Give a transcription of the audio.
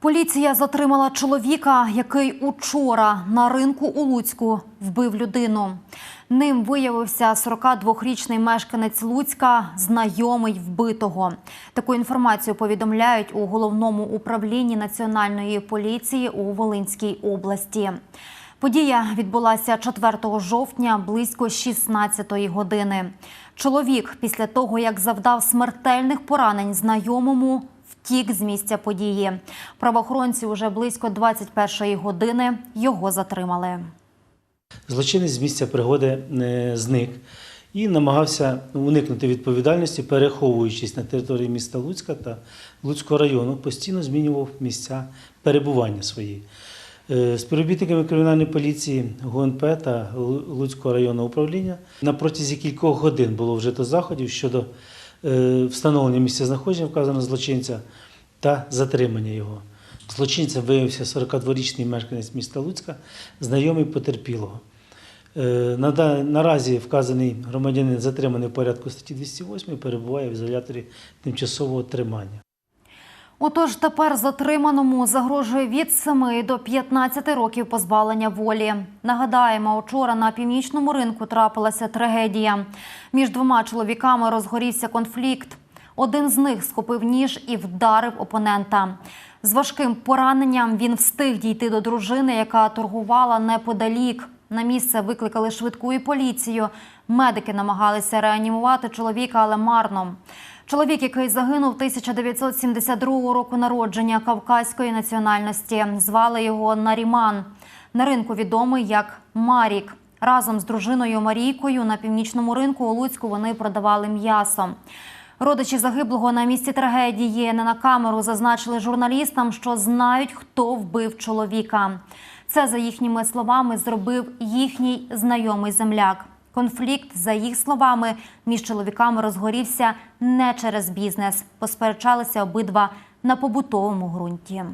Поліція затримала чоловіка, який учора на ринку у Луцьку вбив людину. Ним виявився 42-річний мешканець Луцька, знайомий вбитого. Таку інформацію повідомляють у головному управлінні національної поліції у Волинській області. Подія відбулася 4 жовтня близько 16-ї години. Чоловік після того, як завдав смертельних поранень знайомому, втік з місця події. Правоохоронці уже близько 21-ї години його затримали. Злочинець з місця пригоди е, зник і намагався уникнути відповідальності, переховуючись на території міста Луцька та Луцького району, постійно змінював місця перебування свої. Е, Співробітниками кримінальної поліції ГУНП та Луцького районного управління на протязі кількох годин було вжито заходів щодо встановлення місця знаходження вказаного злочинця та затримання його. Злочинцем виявився 42-річний мешканець міста Луцька, знайомий потерпілого. Е, Наразі вказаний громадянин затриманий в порядку статті 208 перебуває в ізоляторі тимчасового тримання. Отож, тепер затриманому загрожує від 7 до 15 років позбавлення волі. Нагадаємо, учора на північному ринку трапилася трагедія. Між двома чоловіками розгорівся конфлікт. Один з них схопив ніж і вдарив опонента. З важким пораненням він встиг дійти до дружини, яка торгувала неподалік. На місце викликали швидку і поліцію. Медики намагалися реанімувати чоловіка, але марно. Чоловік, який загинув 1972 року народження кавказької національності, звали його Наріман. На ринку відомий як Марік. Разом з дружиною Марійкою на північному ринку у Луцьку вони продавали м'ясо. Родичі загиблого на місці трагедії не на камеру зазначили журналістам, що знають, хто вбив чоловіка. Це, за їхніми словами, зробив їхній знайомий земляк. Конфлікт, за їх словами, між чоловіками розгорівся не через бізнес. Посперечалися обидва на побутовому ґрунті.